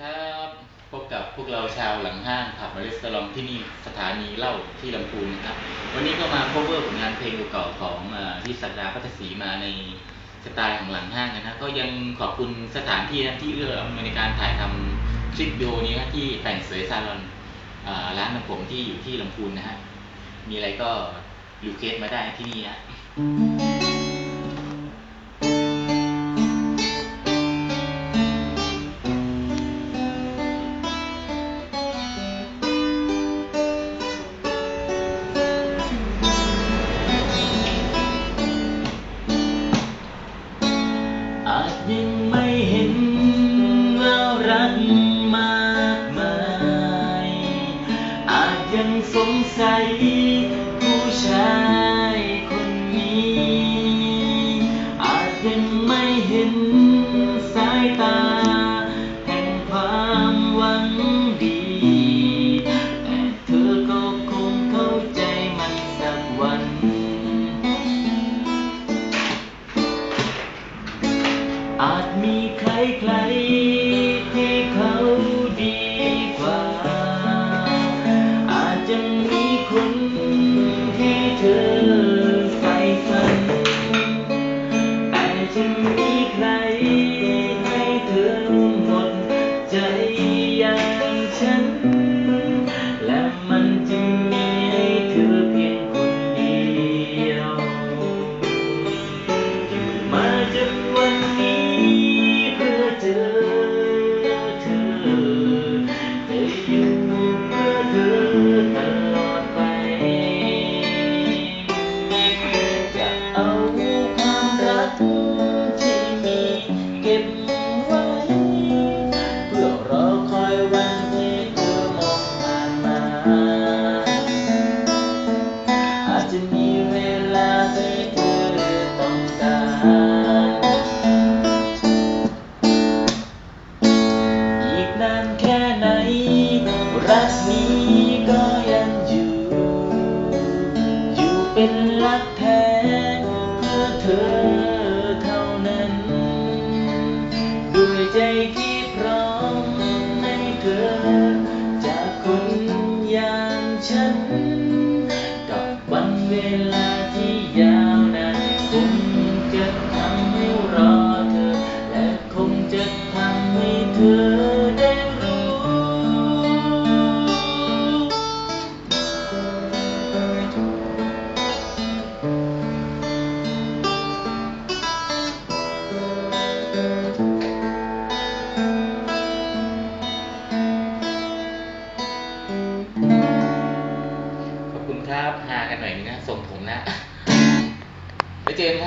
ครับพบกับพวกเราชาวหลังห้างผับมาริสตอรองที่นี่สถานีเล่าที่ลำพูนนะครับ วันนี้ก็มา cover ผลงานเพลงเก่าของพี่ศักดาพัทศรีมาในสไตล์ของหลังห้างนะฮะก็ยังขอบคุณสถานที่นะที่เอื้ออำนวยในการถ่ายทำคลิปวิดีโอนี้นะที่แต่งเสวยซาลอนร้านของผมที่อยู่ที่ลำพูนนะฮะมีอะไรก็รีเควสมาได้ที่นี่นะ ใครใครที่เขาดีกว่า อาจจะมีคนที่เธอ ค่ไหน รักนี้ก็ยังอยู่ อยู่เป็นรักแท้เพื่อเธอเท่านั้น ด้วยใจที่พร้อมให้เธอ จากคนอย่างฉัน คุณครับหากันหน่อยนึงนะส่งผมนะไปเจอกันครับ